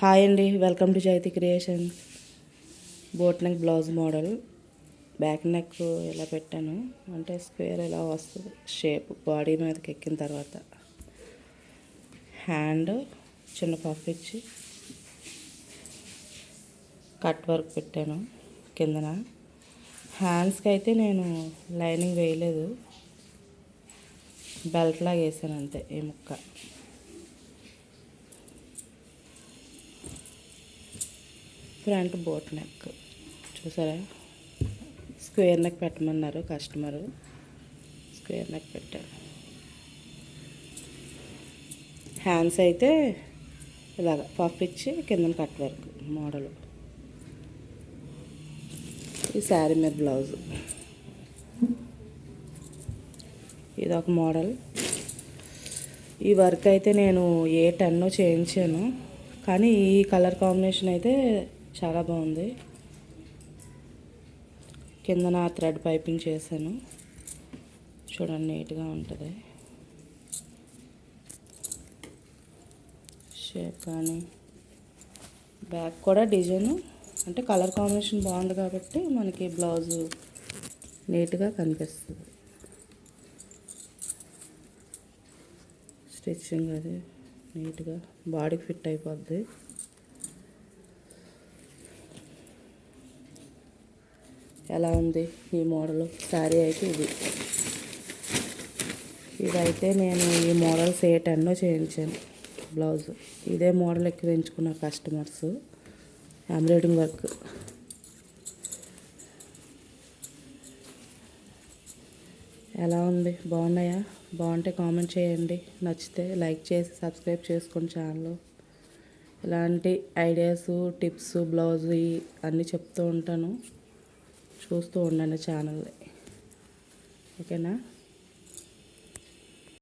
Hi అండి welcome to Jaithi creation boat neck blouse model. Back neck ఇలా పెట్టాను? అంటే స్క్వేర్ ఇలా వస్తుంది? షేప్ బాడీ మీదకి ఎక్కిన తర్వాత. హ్యాండ్ చిన్న పఫ్ ఇచ్చి. కట్ వర్క్ పెట్టాను కిందన. హ్యాండ్స్కి అయితే నేను లైనింగ్ వేయలేదు. బెల్ట్ లాగా వేసాను అంతే ఈ ముక్క. Front boat neck. చూసారా? స్క్వేర్ నెక్ పెట్టమన్నారు కస్టమరు. స్క్వేర్ నెక్ పెట్టారు. హ్యాండ్స్ అయితే ఇలాగ పఫ్ ఇచ్చి కింద కట్ వర్క్ మోడల్. ఈ శారీ మీద బ్లౌజ్. ఇది ఒక మోడల్. ఈ వర్క్ అయితే నేను ఏ టెన్ చేయించాను. కానీ ఈ కలర్ కాంబినేషన్ అయితే చాలా బాగుంది. కింద నా థ్రెడ్ పైపింగ్ చేశాను. చూడండి నీట్గా ఉంటుంది. షేప్ కానీ బ్యాక్ కూడా డిజైన్ అంటే కలర్ కాంబినేషన్ బాగుంది కాబట్టి మనకి బ్లౌజు నీట్గా కనిపిస్తుంది. స్టిచ్చింగ్ అది నీట్గా బాడీకి ఫిట్ అయిపోద్ది. ఎలా ఉంది ఈ మోడల్? శారీ అయితే ఇది. ఇదైతే నేను ఈ మోడల్ ఏ టెన్లో చేయించాను. బ్లౌజ్. ఇదే మోడల్ ఎక్కువ ఎంచుకున్న కస్టమర్స్ ఎంబ్రాయిడింగ్ వర్క్ ఎలా ఉంది? బాగున్నాయా? బాగుంటే కామెంట్ చేయండి. నచ్చితే లైక్ చేసి సబ్స్క్రైబ్ చేసుకోండి ఛానల్ ఇలాంటి ఐడియాస్ టిప్స్ బ్లౌజ్ అన్నీ చెప్తూ ఉంటాను. చూస్తూ ఉండండి ఛానల్ని. ఓకేనా?